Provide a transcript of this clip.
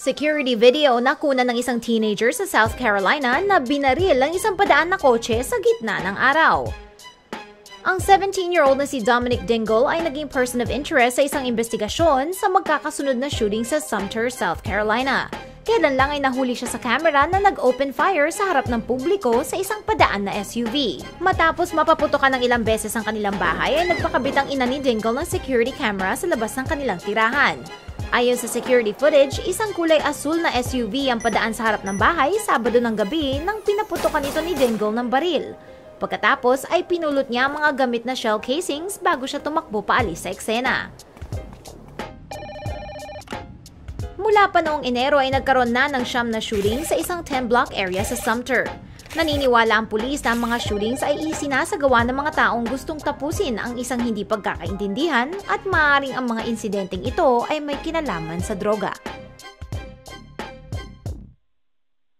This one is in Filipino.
Security video na kuna ng isang teenager sa South Carolina na binaril ang isang padaan na kotse sa gitna ng araw. Ang 17-year-old na si Dominic Dingle ay naging person of interest sa isang investigasyon sa magkakasunod na shooting sa Sumter, South Carolina. Kailan lang ay nahuli siya sa camera na nag-open fire sa harap ng publiko sa isang padaan na SUV. Matapos mapaputokan ng ilang beses ang kanilang bahay ay nagpakabit ang ina ni Dingle ng security camera sa labas ng kanilang tirahan. Ayon sa security footage, isang kulay asul na SUV ang padaan sa harap ng bahay Sabado ng gabi nang pinaputokan ito ni Dingle ng baril. Pagkatapos ay pinulot niya ang mga gamit na shell casings bago siya tumakbo paalis sa eksena. Mula pa noong Enero ay nagkaroon na ng siyam na shooting sa isang 10-block area sa Sumter. Naniniwala ang pulis na ang mga shootings ay isinasagawa ng mga taong gustong tapusin ang isang hindi pagkakaintindihan at maaaring ang mga insidenteng ito ay may kinalaman sa droga.